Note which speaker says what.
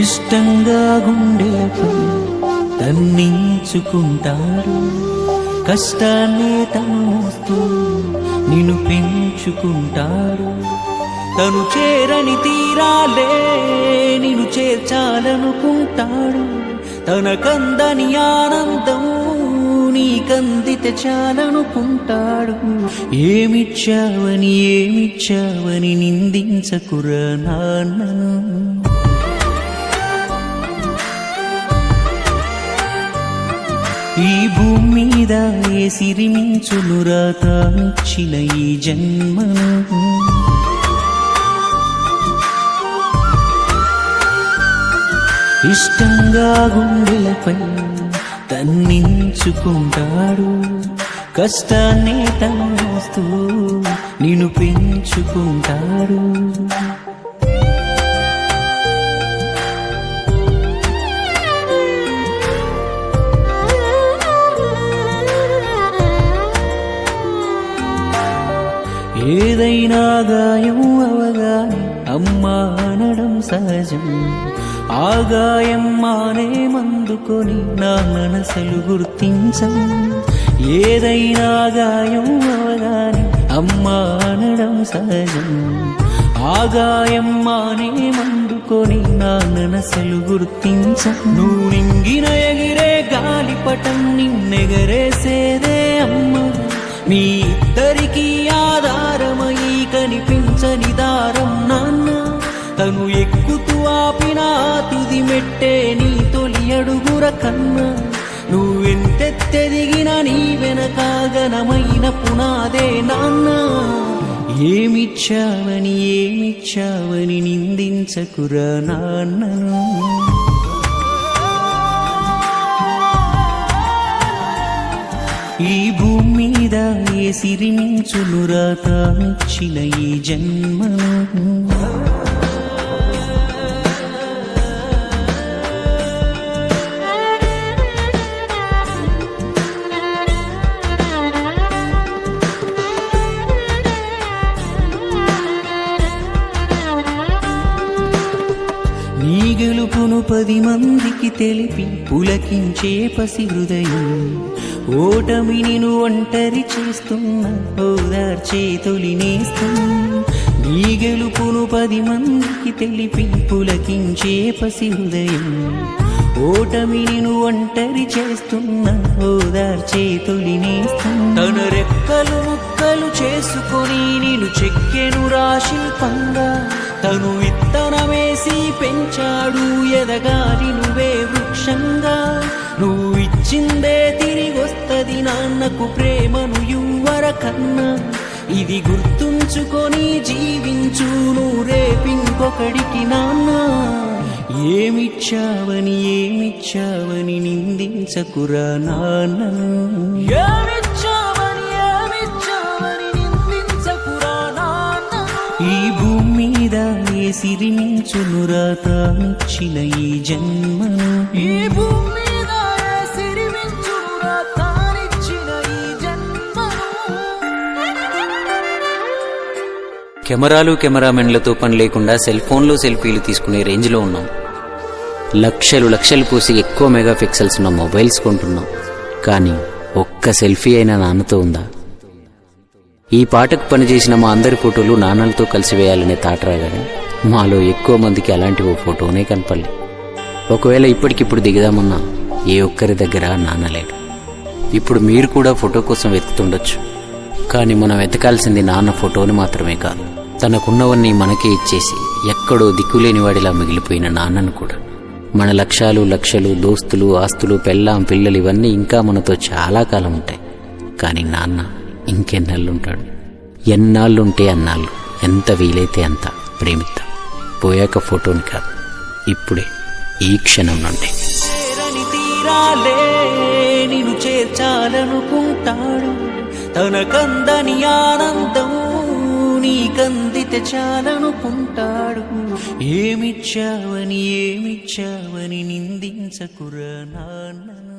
Speaker 1: ఇష్టంగా గుండె తన్నించుకుంటాడు కష్టాన్ని తను మోస్తూ నిన్ను పెంచుకుంటాడు తను చేరని తీరాలే నిన్ను చేర్చాలనుకుంటాడు. తన కందని ఆనందం నీకందితే చాలనుకుంటాడు ఏమిచ్చావని ఏమిచ్చావని నిందించకురా నాన్నను ఈ భూమి మీద ఏ సిరిమించునురా రాతానిచ్చిన ఈ జన్మను? ఇష్టంగా గుండెలపై తన్నించుకుంటాడు కష్టాన్ని తను నేను నిన్ను పెంచుకుంటాడు. ఏదైనా గాయం అవగానే అమ్మా అనడం సహజం. ఆ గాయం మానే మందుకొని నా మనసులు గుర్తించం. ఏదైనా గాయం అవగాని అమ్మా అనడం సహజం. ఆ గాయం మానే మందుకొని నా మనసులు గుర్తించం. నువ్వు నింగిన ఎగిరే గాలిపటం నిన్నెగరేసేదే అమ్మ. మీ ఇద్దరికి ఆధారమై కనిపించని దారం నాన్న. తను ఎక్కుతూ ఆపిన తుది మెట్టే నీ తొలి అడుగుర కన్నా. నువ్వెంతెత్తెదిగిన నీ వెనక ఘనమైన పునాదే నాన్న. ఏమిచ్చావని ఏమిచ్చావని నిందించకురా నాన్నను ఈ భూమి మీద ఏ ఈ జన్మను. నీ గెలుపును పది మందికి తెలిపి పులకించే పసి హృదయం. ఓటమి ఒంటరి చూస్తున్న ఓదార్చే తొలి నీ గెలుపును పది మందికి తెలిపి పులకించే పసి హృదయం ఓటమి ఒంటరి చేస్తున్న ఓదార్చే తొలి నేస్తం తన రెక్కలు ముక్కలు చేసుకొని నేను చెక్కెను రాశిల్పంగా తను విత్తనమేసి పెంచాడు ఎదగాలి నువ్వే వృక్షంగా. నువ్వు ఇచ్చిందే నాన్నకు ప్రేమను యువర కన్నా. ఇది గుర్తుంచుకొని జీవించు నువ్వు రేపింకొకడికి నాన్న. ఏమిచ్చావని ఏమిచ్చావని నిందించకురా నాన్నను ఈ భూమి మీద ఏ సిరిమించునురా తానిచ్చిన ఈ జన్మను. ఈ భూమి
Speaker 2: కెమెరాలు కెమెరామెన్లతో పని లేకుండా సెల్ ఫోన్లో సెల్ఫీలు తీసుకునే రేంజ్లో ఉన్నాం. లక్షలు లక్షలు పోసి ఎక్కువ మెగా పిక్సెల్స్ ఉన్న మొబైల్స్ కొంటున్నాం. కానీ ఒక్క సెల్ఫీ అయినా నాన్నతో ఉందా? ఈ పాటకు పనిచేసిన మా అందరి ఫోటోలు నాన్నలతో కలిసి వేయాలనే తాట రాగానే మాలో ఎక్కువ మందికి అలాంటి ఓ ఫోటోనే కనపడలే. ఒకవేళ ఇప్పటికిప్పుడు దిగుదామన్నా ఏ ఒక్కరి దగ్గర నాన్న లేడు. ఇప్పుడు మీరు కూడా ఫోటో కోసం వెతుకుతుండొచ్చు. కానీ మనం వెతకాల్సింది నాన్న ఫోటోని మాత్రమే కాదు. తనకున్నవన్నీ మనకే ఇచ్చేసి ఎక్కడో దిక్కులేని వాడిలా మిగిలిపోయిన నాన్నను కూడా. మన లక్ష్యాలు లక్షలు దోస్తులు ఆస్తులు పెళ్ళాం పిల్లలు ఇవన్నీ ఇంకా మనతో చాలా కాలం ఉంటాయి. కానీ నాన్న ఇంకెన్నాళ్ళుంటాడు ఎన్నాళ్ళుంటే అన్నాళ్ళు. ఎంత వీలైతే అంత ప్రేమిద్దాం. పోయాక ఫోటోని కాదు. ఇప్పుడే ఈ క్షణం నుండి.
Speaker 1: నిన్ను చేర్చాలనుకుంటాడు. తనకందని ఆనందం నీకందితే చాలనుకుంటాడు. ఏమిచ్చావని ఏమిచ్చావని నిందించకురా నాన్న.